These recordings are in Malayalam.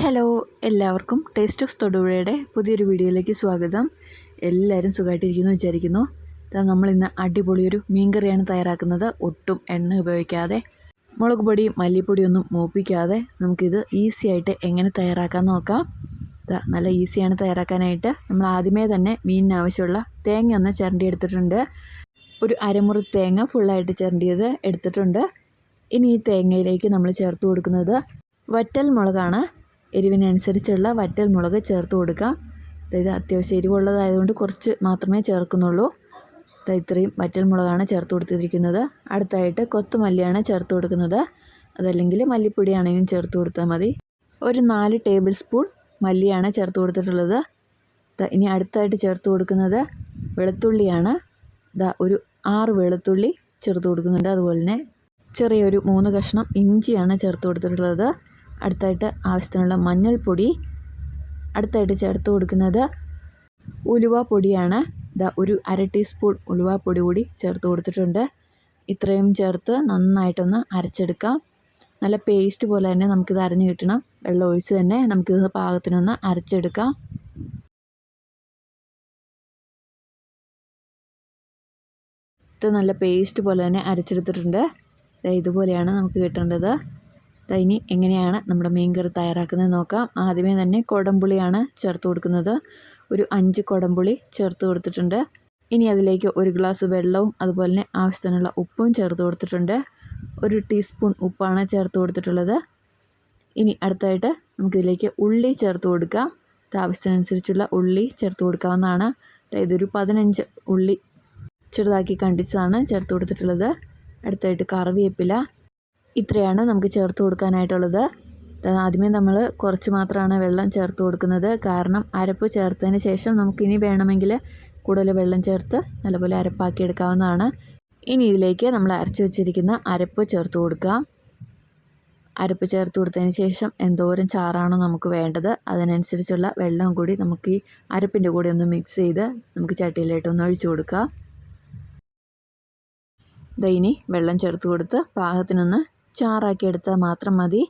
ഹലോ എല്ലാവർക്കും ടേസ്റ്റ് ഓഫ് തൊടുപുഴയുടെ പുതിയൊരു വീഡിയോയിലേക്ക് സ്വാഗതം. എല്ലാവരും സുഖമായിട്ടിരിക്കുന്നു വിചാരിക്കുന്നു. നമ്മൾ നമ്മളിന്ന് അടിപൊളിയൊരു മീൻകറിയാണ് തയ്യാറാക്കുന്നത്. ഒട്ടും എണ്ണ ഉപയോഗിക്കാതെ മുളക് പൊടി മല്ലിപ്പൊടിയൊന്നും മൂപ്പിക്കാതെ നമുക്കിത് ഈസി ആയിട്ട് എങ്ങനെ തയ്യാറാക്കാൻ നോക്കാം. നല്ല ഈസിയാണ് തയ്യാറാക്കാനായിട്ട്. നമ്മൾ ആദ്യമേ തന്നെ മീനിന് ആവശ്യമുള്ള തേങ്ങ ഒന്ന് ചിരണ്ടി എടുത്തിട്ടുണ്ട്. ഒരു അരമുറി തേങ്ങ ഫുള്ളായിട്ട് ചിരണ്ടിയത് എടുത്തിട്ടുണ്ട്. ഇനി ഈ തേങ്ങയിലേക്ക് നമ്മൾ ചേർത്ത് കൊടുക്കുന്നത് വറ്റൽ മുളകാണ്. എരിവിനനുസരിച്ചുള്ള വറ്റൽ മുളക് ചേർത്ത് കൊടുക്കുക. അതായത് അത്യാവശ്യം എരിവുള്ളതായതുകൊണ്ട് കുറച്ച് മാത്രമേ ചേർക്കുന്നുള്ളൂ. അതായത് ഇത്രയും വറ്റൽ മുളകാണ് ചേർത്ത് കൊടുത്തിരിക്കുന്നത്. അടുത്തായിട്ട് കൊത്തുമല്ലിയാണ് ചേർത്ത് കൊടുക്കുന്നത്. അതല്ലെങ്കിൽ മല്ലിപ്പൊടിയാണെങ്കിലും ചേർത്ത് കൊടുത്താൽ മതി. ഒരു നാല് ടേബിൾ സ്പൂൺ മല്ലിയാണ് ചേർത്ത് കൊടുത്തിട്ടുള്ളത്. ഇനി അടുത്തായിട്ട് ചേർത്ത് കൊടുക്കുന്നത് വെളുത്തുള്ളിയാണ്. ഇതാ ഒരു ആറ് വെളുത്തുള്ളി ചേർത്ത് കൊടുക്കുന്നുണ്ട്. അതുപോലെ തന്നെ ചെറിയൊരു മൂന്ന് കഷ്ണം ഇഞ്ചിയാണ് ചേർത്ത് കൊടുത്തിട്ടുള്ളത്. അടുത്തായിട്ട് ആവശ്യത്തിനുള്ള മഞ്ഞൾപ്പൊടി അടുത്തായിട്ട് ചേർത്ത് കൊടുക്കുന്നത് ഉലുവ പൊടിയാണ്. ഇതാ ഒരു അര ടീസ്പൂൺ ഉലുവ പൊടി കൂടി ചേർത്ത് കൊടുത്തിട്ടുണ്ട്. ഇത്രയും ചേർത്ത് നന്നായിട്ടൊന്ന് അരച്ചെടുക്കാം. നല്ല പേസ്റ്റ് പോലെ തന്നെ നമുക്കിത് അരഞ്ഞ് കിട്ടണം. വെള്ളം ഒഴിച്ച് തന്നെ നമുക്കിത് പാകത്തിനൊന്ന് അരച്ചെടുക്കാം. ഇത് നല്ല പേസ്റ്റ് പോലെ തന്നെ അരച്ചെടുത്തിട്ടുണ്ട്. ഇതുപോലെയാണ് നമുക്ക് കിട്ടേണ്ടത്. ഇനി എങ്ങനെയാണ് നമ്മുടെ മീൻ കറി തയ്യാറാക്കുന്നത് നോക്കാം. ആദ്യമേ തന്നെ കുടംപുളിയാണ് ചേർത്ത് കൊടുക്കുന്നത്. ഒരു അഞ്ച് കുടംപുളി ചേർത്ത് കൊടുത്തിട്ടുണ്ട്. ഇനി അതിലേക്ക് ഒരു ഗ്ലാസ് വെള്ളവും അതുപോലെ തന്നെ ആവശ്യത്തിനുള്ള ഉപ്പും ചേർത്ത് കൊടുത്തിട്ടുണ്ട്. ഒരു ടീസ്പൂൺ ഉപ്പാണ് ചേർത്ത് കൊടുത്തിട്ടുള്ളത്. ഇനി അടുത്തായിട്ട് നമുക്കിതിലേക്ക് ഉള്ളി ചേർത്ത് കൊടുക്കാം. ആവശ്യത്തിനനുസരിച്ചുള്ള ഉള്ളി ചേർത്ത് കൊടുക്കാവുന്നതാണ്. ഒരു പതിനഞ്ച് ഉള്ളി ചെറുതാക്കി കണ്ടിച്ചതാണ് ചേർത്ത് കൊടുത്തിട്ടുള്ളത്. അടുത്തായിട്ട് കറിവേപ്പില ഇത്രയാണ് നമുക്ക് ചേർത്ത് കൊടുക്കാനായിട്ടുള്ളത്. ആദ്യമേ നമ്മൾ കുറച്ച് മാത്രമാണ് വെള്ളം ചേർത്ത് കൊടുക്കുന്നത്. കാരണം അരപ്പ് ചേർത്തതിന് ശേഷം നമുക്കിനി വേണമെങ്കിൽ കൂടുതൽ വെള്ളം ചേർത്ത് നല്ലപോലെ അരപ്പാക്കി എടുക്കാവുന്നതാണ്. ഇനി ഇതിലേക്ക് നമ്മൾ അരച്ച് വെച്ചിരിക്കുന്ന അരപ്പ് ചേർത്ത് കൊടുക്കാം. അരപ്പ് ചേർത്ത് കൊടുത്തതിന് ശേഷം എന്തോരം ചാറാണോ നമുക്ക് വേണ്ടത്. അതിനനുസരിച്ചുള്ള വെള്ളം കൂടി നമുക്ക് ഈ അരപ്പിന്റെ കൂടെ ഒന്ന് മിക്സ് ചെയ്ത് നമുക്ക് ചട്ടിയിലേട്ടൊന്ന് ഒഴിച്ചു കൊടുക്കാം. ദൈനി വെള്ളം ചേർത്ത് കൊടുത്ത് പാകത്തിനൊന്ന് ചാറാക്കി എടുത്താൽ മാത്രം മതി.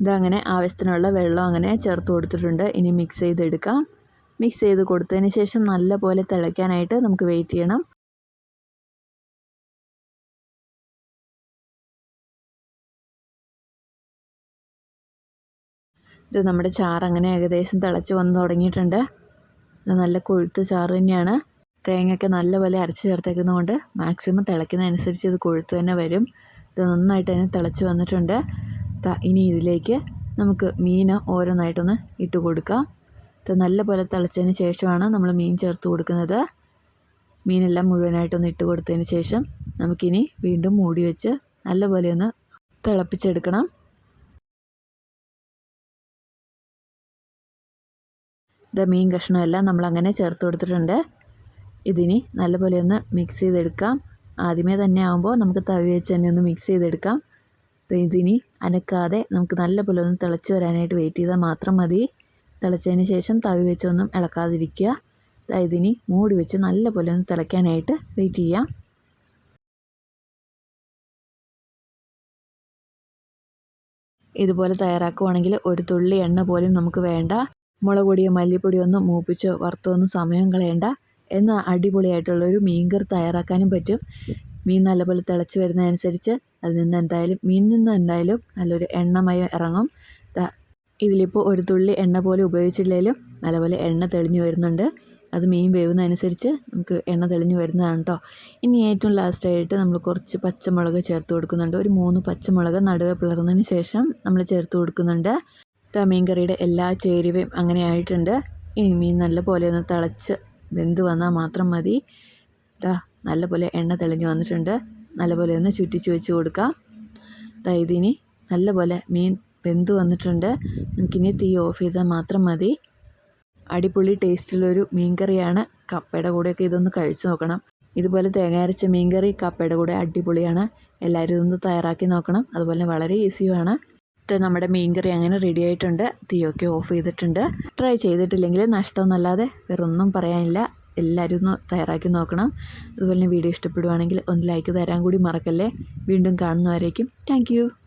ഇതങ്ങനെ ആവശ്യത്തിനുള്ള വെള്ളം അങ്ങനെ ചേർത്ത് കൊടുത്തിട്ടുണ്ട്. ഇനി മിക്സ് ചെയ്തെടുക്കാം. മിക്സ് ചെയ്ത് കൊടുത്തതിന് ശേഷം നല്ല പോലെ തിളയ്ക്കാനായിട്ട് നമുക്ക് വെയിറ്റ് ചെയ്യണം. ഇത് നമ്മുടെ ചാറ് അങ്ങനെ ഏകദേശം തിളച്ച് വന്ന് തുടങ്ങിയിട്ടുണ്ട്. നല്ല കൊഴുത്ത ചാറ് തന്നെയാണ്. തേങ്ങയൊക്കെ നല്ലപോലെ അരച്ച് ചേർത്തേക്കുന്നതുകൊണ്ട് മാക്സിമം തിളയ്ക്കുന്നതനുസരിച്ച് ഇത് കൊഴുത്ത് തന്നെ വരും. ഇത് നന്നായിട്ട് തന്നെ തിളച്ച് വന്നിട്ടുണ്ട്. ഇനി ഇതിലേക്ക് നമുക്ക് മീൻ ഓരോന്നായിട്ടൊന്ന് ഇട്ട് കൊടുക്കാം. ഇത് നല്ലപോലെ തിളച്ചതിന് ശേഷമാണ് നമ്മൾ മീൻ ചേർത്ത് കൊടുക്കുന്നത്. മീനെല്ലാം മുഴുവനായിട്ടൊന്ന് ഇട്ട് കൊടുത്തതിന് ശേഷം നമുക്കിനി വീണ്ടും മൂടി വെച്ച് നല്ലപോലെ ഒന്ന് തിളപ്പിച്ചെടുക്കണം. ഇത് മീൻ കഷ്ണമെല്ലാം നമ്മളങ്ങനെ ചേർത്ത് കൊടുത്തിട്ടുണ്ട്. ഇതിനി നല്ലപോലെ ഒന്ന് മിക്സ് ചെയ്തെടുക്കാം. ആദ്യമേ തന്നെ ആകുമ്പോൾ നമുക്ക് തവി വെച്ച് തന്നെ ഒന്ന് മിക്സ് ചെയ്തെടുക്കാം. ഇതിനി അനക്കാതെ നമുക്ക് നല്ലപോലെ ഒന്ന് തിളച്ച് വരാനായിട്ട് വെയിറ്റ് ചെയ്താൽ മാത്രം മതി. തിളച്ചതിന് ശേഷം തവി വെച്ചൊന്നും ഇളക്കാതിരിക്കുക. ഇതിനി മൂടി വെച്ച് നല്ലപോലെ ഒന്ന് തിളയ്ക്കാനായിട്ട് വെയിറ്റ് ചെയ്യാം. ഇതുപോലെ തയ്യാറാക്കുവാണെങ്കിൽ ഒരു തുള്ളി എണ്ണ പോലും നമുക്ക് വേണ്ട. മുളക് പൊടിയോ മല്ലിപ്പൊടിയോ ഒന്നും മൂപ്പിച്ചോ വറുത്തോ ഒന്നും സമയം കളയണ്ട. എന്നാൽ അടിപൊളിയായിട്ടുള്ളൊരു മീൻ കറി തയ്യാറാക്കാനും പറ്റും. മീൻ നല്ലപോലെ തിളച്ച് വരുന്നതനുസരിച്ച് അതിൽ നിന്ന് എന്തായാലും മീൻ നിന്ന് എന്തായാലും നല്ലൊരു എണ്ണമയം ഇറങ്ങും. ഇതിലിപ്പോൾ ഒരു തുള്ളി എണ്ണ പോലെ ഉപയോഗിച്ചില്ലെങ്കിലും നല്ലപോലെ എണ്ണ തെളിഞ്ഞു വരുന്നുണ്ട്. അത് മീൻ വേവുന്നതനുസരിച്ച് നമുക്ക് എണ്ണ തെളിഞ്ഞു വരുന്നതാണ് കേട്ടോ ഇനി ഏറ്റവും ലാസ്റ്റായിട്ട് നമ്മൾ കുറച്ച് പച്ചമുളക് ചേർത്ത് കൊടുക്കുന്നുണ്ട്. ഒരു മൂന്ന് പച്ചമുളക് നടുവേ പിളർന്നതിന് ശേഷം നമ്മൾ ചേർത്ത് കൊടുക്കുന്നുണ്ട്. മീൻ കറിയുടെ എല്ലാ ചേരുവയും അങ്ങനെ ആയിട്ടുണ്ട്. ഇനി മീൻ നല്ലപോലെ ഒന്ന് തിളച്ച് വെന്ത് വന്നാൽ മാത്രം മതി. ഇതാ നല്ലപോലെ എണ്ണ തെളിഞ്ഞ് വന്നിട്ടുണ്ട്. നല്ലപോലെ ഒന്ന് ചുറ്റിച്ച് വെച്ച് കൊടുക്കാം. ദാ ഇതിനി നല്ലപോലെ മീൻ വെന്ത് വന്നിട്ടുണ്ട്. നമുക്കിനി തീ ഓഫ് ചെയ്താൽ മാത്രം മതി. അടിപൊളി ടേസ്റ്റിലൊരു മീൻ കറിയാണ് കപ്പയുടെ കൂടെയൊക്കെ ഇതൊന്ന് കഴിച്ചു നോക്കണം. ഇതുപോലെ തേങ്ങ അരച്ച മീൻകറി കപ്പയുടെ കൂടെ അടിപൊളിയാണ്. എല്ലാവരും ഇതൊന്ന് തയ്യാറാക്കി നോക്കണം. അതുപോലെ വളരെ ഈസിയുമാണ്. നമ്മുടെ മീൻ കറി അങ്ങനെ റെഡി ആയിട്ടുണ്ട്. തീയൊക്കെ ഓഫ് ചെയ്തിട്ടുണ്ട്. ട്രൈ ചെയ്തിട്ടില്ലെങ്കിൽ നഷ്ടമൊന്നല്ലാതെ വേറൊന്നും പറയാനില്ല. എല്ലാവരും ഒന്ന് തയ്യാറാക്കി നോക്കണം. അതുപോലെ തന്നെ വീഡിയോ ഇഷ്ടപ്പെടുവാണെങ്കിൽ ഒന്ന് ലൈക്ക് തരാൻ കൂടി മറക്കല്ലേ. വീണ്ടും കാണുന്നവരേക്കും താങ്ക്